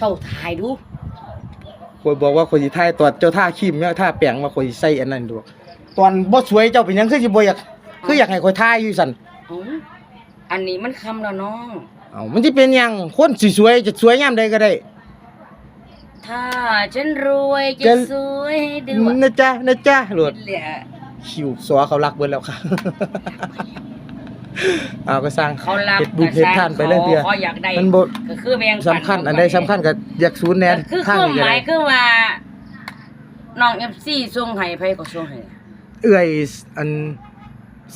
เศร้าถ่ายดูข่อยบอกว่าข่อยสิทายตอนเจ้าท่าครีมเนี่ยท่าแป้งว่าข่อยสิใส่อันนั้นดูตอนบ่สวยเจ้าเป็นหยังคือสิบ่อยากคืออยากให้ข่อยทายอยู่สั่นเอ้าอันนี้มันคำแล้วน้องเอ้ามันสิเป็นหยังคนสิสวยจะสวยยามใดก็ได้ถ้าฉันรวยจะจะสวยให้ดูนะจ๊ะนะจ๊ะโหลดเหลือคิวสอเขารักเบิดแล้วค่ะ เอาก็สร้างเขารักเฮ็ดบุญเฮ็ดทานไปเรื่อยเดียวเขาอยากได้มันบ่ก็คือแบ่งปันสำคัญอันใดสำคัญก็อยากศูนย์แหน่คือทางความนี้หก็มาได้ยคือว่าน้อง FC ส่งให้ไผก็ส่งให้เอื้อยอัน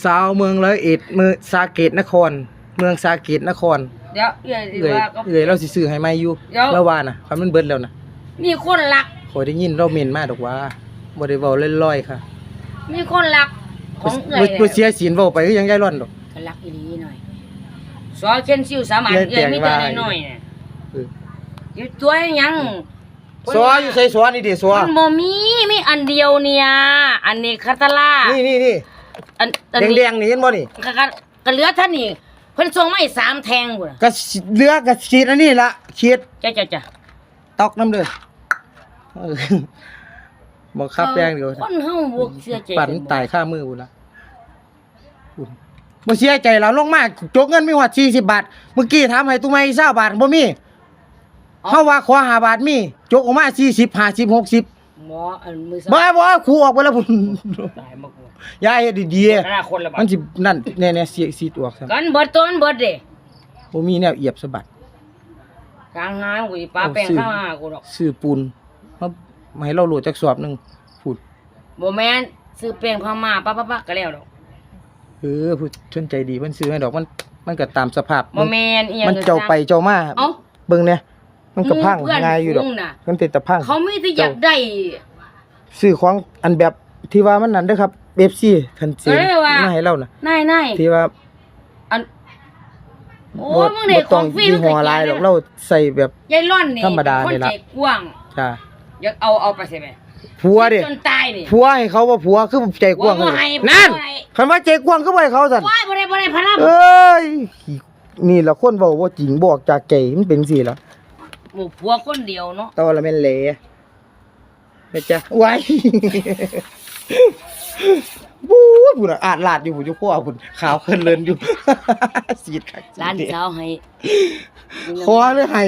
สาวเมืองร้อยเอ็ดเมืองสาเกตนคร เมืองสาเกตนครเดี๋ยวเอื้อยสิเอื้อยว่าก็ เอื้อยเราสิซื้อให้ใหม่อยู่เดี๋ยว แล้วว่าน่ะคันมันเบิดแล้วน่ะมีคนรักขอยได้ยินเราเม่นมาดอกว่าบ่ได้เว้าลอยๆค่ะมีคนรักของเอื้อบ่ยบ่เสียศีลเว้าไปคือยังยายร่อนดอกก็ รักอีหลีหน่อยสอเขียนซิวสามารถเอื้เอื้ออยยมีแต่แต่งว่าน้อยๆน่ะเอออยู่ตัวให้หยังสออยู่ใส่สอนี่ดิสอมันบ่มีมีอันเดียวเนี่ยอันนี้คาตาล่านี่นี่นี่อันอันแดนี้งๆนี่เห็นบ่นี่ก็ก็ก็เหลือเท่านี้เพิ่นส่งมาให้สามแทงพุ่นน่ะก็สิเหลือก็ฉีดอันนี้ละฉีดจ้ะจ้ะจ้ะตอกน้ำเด้อเออบ่คับแป้งเดียวคนเฮาบ่เชื่อใจปั่นกับ่ตายค่ามือพุ่นละพุ่น บ่เสียใจแล้วลงมาจกเงินมีฮอด40บาทเมื่อกี้ถามให้ตุ้มให้20บาทบ่มีเฮาว่าขอ5บาทมีจกออกมา40 50 60หมออันมือบ่บ่ครูออกไปแล้วพุ่นตายมากว่าอย่าเฮ็ดดีขนาดคนละๆบามัทนสินั่นแน่ๆเสียสีดออกซั่นกันเบิดตัวมันเบิดเด้บ่มีแนวเอียบสะบัดกลางหางกูสิปาแป้งเอาสิข้างหน้ากูดอกซื้อปูนมามาให้เราโหลดจักสอบหนึงพูดบ่แม่นซื้อแป้งพม่าปั๊บๆๆก็แล้วดอก เออพูดชนใจดีมันซื้อให้ดอกมันมันก็ตามสภาพบ่แม่นอีหยังมันเจ้าไปเจ้ามาเอ้าเบิ่งเนี่ยมันก็พังเพื่อนง่ายอยู่ดอกฝูงน่ะมันเป็นตะพังเขาไม่ได้อยากได้ซื้อของอันแบบที่ว่ามันนั่นเด้อครับ FC ทันซีเออว่ะมาให้เราน่ะนายนายที่ว่าอันโอ้บ่มึงได้ขต้อองงฟรียี่มึงห้อก็ลายแจดอกกเราใส่แบบยายร่อนนี่ธรรมดาคนนี่ล่ะใจกว้างจ้าอยากเอาเอาไปใช่ไหม ผัวเด้จนตายนี่ผัวให้เขาว่าผัวคือใจกว้างผัวบ่ให้นั่นผัวบ่ให้คันว่าใจกว้างคือบ่ให้เขาสั่นว้ายบ่ได้บ่ได้พะลับเอ้ยนี่ล่ะคนเว้าบ่จริงบอกจากใจมันเป็นจังซี่ล่ะหมู่ผัวคนเดียวเนาะตอนละแม่นเหลนะจ๊ะไว้บู๊ดบุญอาดลาดอยู่บุญอยู่พ่อบุญขาวขึ้นเลินอยู่สีดคักสีดร้านเด็ดสาวให้คอเลยให้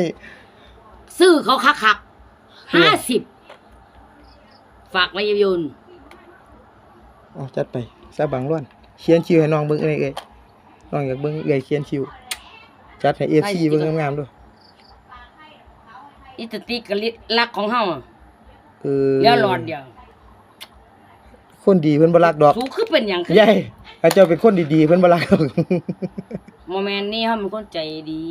ซื้อเขาคักๆห้าสิบ ฝากไว้ยยุนเอาจัดไปซะบังร่วนเขียนคิวให้น้องเบิ่งเอ้ยเอ้ยน้องอยากเบิ่งเอ้ยเขียนคิวจัดให้ FC เบิ่งงามๆด้วยอิตาติกะลิรักของเฮาอะเออเหลือหลอดเดียวคนดีเพิ่นบ่รักดอกสูคือเป็นหยังคือใหญ่ถ้าเจ้าเป็นคนดีๆเพิ่นบ่รักดอกโมเมนต์นี่เฮาเป็นคนใจดี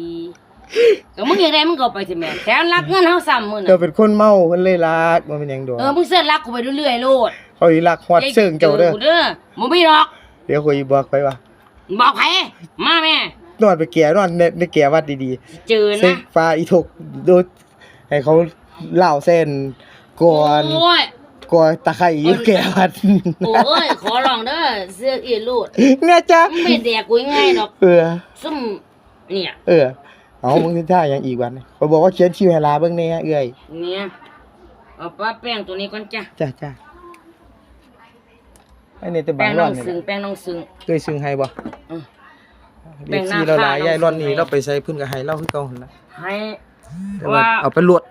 ก็มึงอยากได้มึงก็เอาไปสิแม่แถมรักเงินเฮาซ้ำมื้อเจ้าน่ะเป็นคนเมาเพิ่นเลยรักบ่เป็นหยังดอกเออมึงเสิร์ชรักกูไปเรื่อยๆโลดเขาอีรักฮอดเชิงเจ้าเด้อกูเด้อบ่มีหรอกเดี๋ยวข่อยบอกไปว่า บอกไผมาแม่นอนไปแก่นอนในในแก่วัดดีเจอๆเซ็นะกฟ้าอีทกโดนให้เขาเล่าเส้นก่อนโอ้ยก่อนตะไคร้อยู่แก่วัดโอ้ย ขอร้องเด้อเสื้ออีลูดเนี่ยจ้ะมึงไม่แดกกูง่ายๆดอก เออซุ่มเนี่ย เออ เอามึงสิท่าอย่างอีกวันนี่เขาบอกว่าเขียนคิวให้ลาเบิ่งแหน่เอ้ยเนี่ยเอาป้าแป้งตัวนี้ก่อนจ้ะจ้าจ้าไอ้นี่แต่บาแป้งงร้น้ออนงนี่ซึ้งแป้งน้องซึ้งเคยซึ้งให้บ่เออแบ่เด็กงหน้าซีเราหลายค่า ยายร้อนนี่น้องซึ้งเราไปใส่เพิ่นก็ให้เราคือเก่าหั่นล่ะให้แต่ว่าว่าเอาไปลวด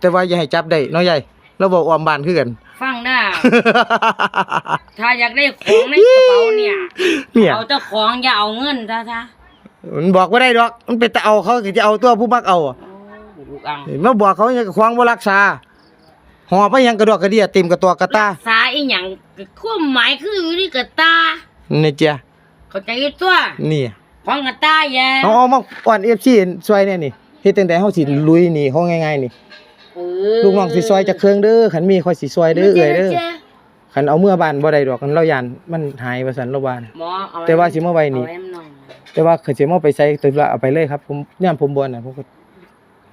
แต่ว่าอย่าให้จับได้เนาะยายเราบอกออมบ้านคือกัน ฟังได้ถ้าอยากได้ของในกระเป๋าเนี่ย เนี่ย เอาเจ้าของอย่าเอาเงินซะซะ มันบอกว่าได้ดอก มันเป็นแต่เอาเขาก็จะเอาตัวผู้มักเอาอะโอ้ลูกอังเห็นมาบอกเขาอย่างควางบ่รักษาหอบไปยังกระดอกกระเดียเต็มกระตัวกระตารักษาอีหยังความหมายคืออยู่ที่กระตานี่จ้ะเข้าใจอยู่ตัวนี่ของกระตาแย่เอาเอามาอ่อน FC ช่วยแน่นี่เฮ็ดจังได๋เฮาสิลุยหนี่เขาง่ายๆนี่เออลูกน้องสิซอยจักเครื่องเด้อคันมีค่อยสิซอยเด้อเอ้ยเด้อคันเอาเมื่อบ้านบ่ได้ดอกคันเรายานมันหายว่าซั่นเราว่านะหมอเอาไแต่ว่าสิมาไว้นี่เอาหน่อย แต่ว่าเขาสิมาไปใส่ตัวละเอาไปเลยครับผมยามผมบ่น่ะผมก็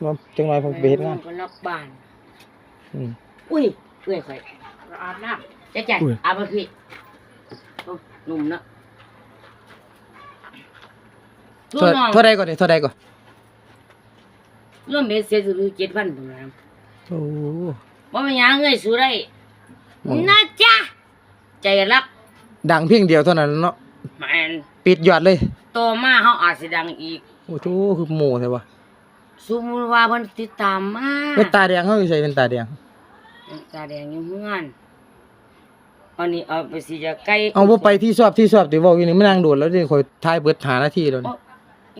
ว่าจังหน่อยผมไปเฮ็ดงานคนรักบ้าน อืมอุ้ยเอ้ยข่อยอาบน้ำจ๊ะจ๊ะอุ้ยอาบไปพี่โอ้หนุ่มเนอะเท่าน้องเท่าใดก่อนนี่เท่าใดก่อนรวมเบ็ดเสร็จคือ7,000พุ่นนะโอ้บ่มีหยังเอ้ยสู้ได้อืมนะจ๊ะใจรักดังเพียงเดียวเท่านั้นเนาะแม่นปิดยอดเลย โตมาเขาอาจสิดังอีกโอ้โหคือโมใช่ปะสมมุติว่าเพิ่นติดตามมาเป็นตาแดงเขาใส่เป็นตาแดงตาแดงอยู่เฮือนอันนี้เอาไปสิจะใก่เอาบ่ไปที่ชอบที่ชอบเดี๋ยว้าอยู่นี่มันนั่งโดดแล้วนี่ข่อยทายเบิดหานาทีแล้วนี่